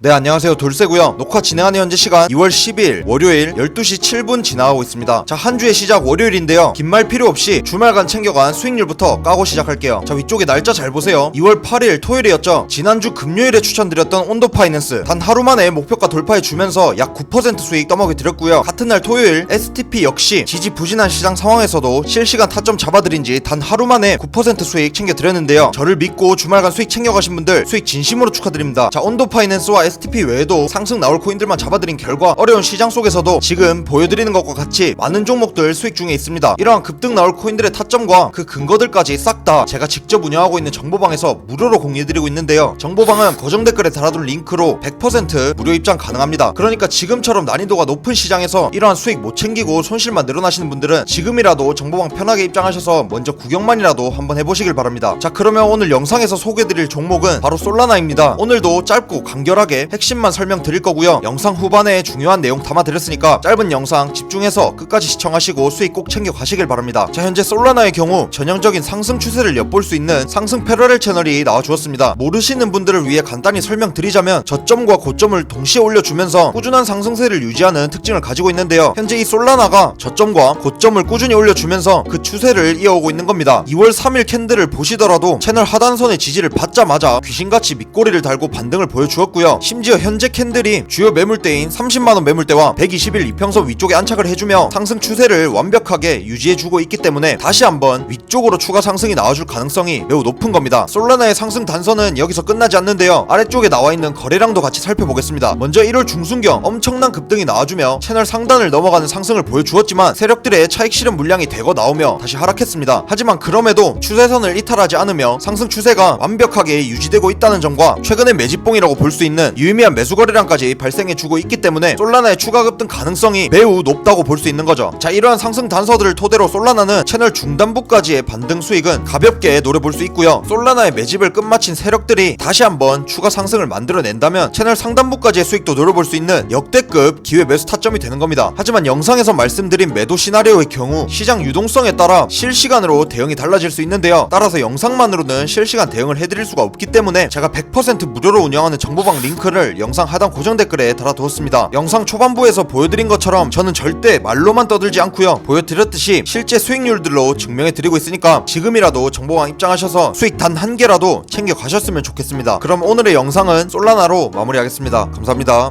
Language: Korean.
네 안녕하세요. 돌쇠고요. 녹화 진행하는 현재 시간 2월 10일 월요일 12시 7분 지나가고 있습니다. 자 한 주의 시작 월요일인데요. 긴 말 필요 없이 주말간 챙겨간 수익률부터 까고 시작할게요. 자 위쪽에 날짜 잘 보세요. 2월 8일 토요일이었죠. 지난주 금요일에 추천드렸던 온도 파이낸스. 단 하루 만에 목표가 돌파해 주면서 약 9% 수익 떠먹여 드렸고요. 같은 날 토요일 STP 역시 지지 부진한 시장 상황에서도 실시간 타점 잡아드린 지 단 하루 만에 9% 수익 챙겨 드렸는데요. 저를 믿고 주말간 수익 챙겨가신 분들 수익 진심으로 축하드립니다. 자 온도 파이낸스와 STP 외에도 상승 나올 코인들만 잡아드린 결과 어려운 시장 속에서도 지금 보여드리는 것과 같이 많은 종목들 수익 중에 있습니다. 이러한 급등 나올 코인들의 타점과 그 근거들까지 싹 다 제가 직접 운영하고 있는 정보방에서 무료로 공유해드리고 있는데요. 정보방은 고정 댓글에 달아둔 링크로 100% 무료 입장 가능합니다. 그러니까 지금처럼 난이도가 높은 시장에서 이러한 수익 못 챙기고 손실만 늘어나시는 분들은 지금이라도 정보방 편하게 입장하셔서 먼저 구경만이라도 한번 해보시길 바랍니다. 자 그러면 오늘 영상에서 소개드릴 종목은 바로 솔라나입니다. 오늘도 짧고 간결하게 핵심만 설명드릴 거고요. 영상 후반에 중요한 내용 담아드렸으니까 짧은 영상 집중해서 끝까지 시청하시고 수익 꼭 챙겨 가시길 바랍니다. 자 현재 솔라나의 경우 전형적인 상승 추세를 엿볼 수 있는 상승 패러렐 채널이 나와주었습니다. 모르시는 분들을 위해 간단히 설명드리자면 저점과 고점을 동시에 올려주면서 꾸준한 상승세를 유지하는 특징을 가지고 있는데요. 현재 이 솔라나가 저점과 고점을 꾸준히 올려주면서 그 추세를 이어오고 있는 겁니다. 2월 3일 캔들을 보시더라도 채널 하단선의 지지를 받자마자 귀신같이 밑꼬리를 달고 반등을 보여주었고요. 심지어 현재 캔들이 주요 매물대인 30만원 매물대와 120일 이평선 위쪽에 안착을 해주며 상승 추세를 완벽하게 유지해주고 있기 때문에 다시 한번 위쪽으로 추가 상승이 나와줄 가능성이 매우 높은 겁니다. 솔라나의 상승 단선은 여기서 끝나지 않는데요. 아래쪽에 나와 있는 거래량도 같이 살펴보겠습니다. 먼저 1월 중순경 엄청난 급등이 나와주며 채널 상단을 넘어가는 상승을 보여주었지만 세력들의 차익 실현 물량이 대거 나오며 다시 하락했습니다. 하지만 그럼에도 추세선을 이탈하지 않으며 상승 추세가 완벽하게 유지되고 있다는 점과 최근의 매집봉이라고 볼 수 있는 유의미한 매수 거래량까지 발생해주고 있기 때문에 솔라나의 추가 급등 가능성이 매우 높다고 볼 수 있는 거죠. 자 이러한 상승 단서들을 토대로 솔라나는 채널 중단부까지의 반등 수익은 가볍게 노려볼 수 있고요. 솔라나의 매집을 끝마친 세력들이 다시 한번 추가 상승을 만들어낸다면 채널 상단부까지의 수익도 노려볼 수 있는 역대급 기회 매수 타점이 되는 겁니다. 하지만 영상에서 말씀드린 매도 시나리오의 경우 시장 유동성에 따라 실시간으로 대응이 달라질 수 있는데요. 따라서 영상만으로는 실시간 대응을 해드릴 수가 없기 때문에 제가 100% 무료로 운영하는 정보방 링크 를 영상 하단 고정 댓글에 달아두었습니다. 영상 초반부에서 보여드린 것처럼 저는 절대 말로만 떠들지 않고요. 보여드렸듯이 실제 수익률들로 증명해드리고 있으니까 지금이라도 정보방 입장하셔서 수익 단 한 개라도 챙겨 가셨으면 좋겠습니다. 그럼 오늘의 영상은 솔라나로 마무리하겠습니다. 감사합니다.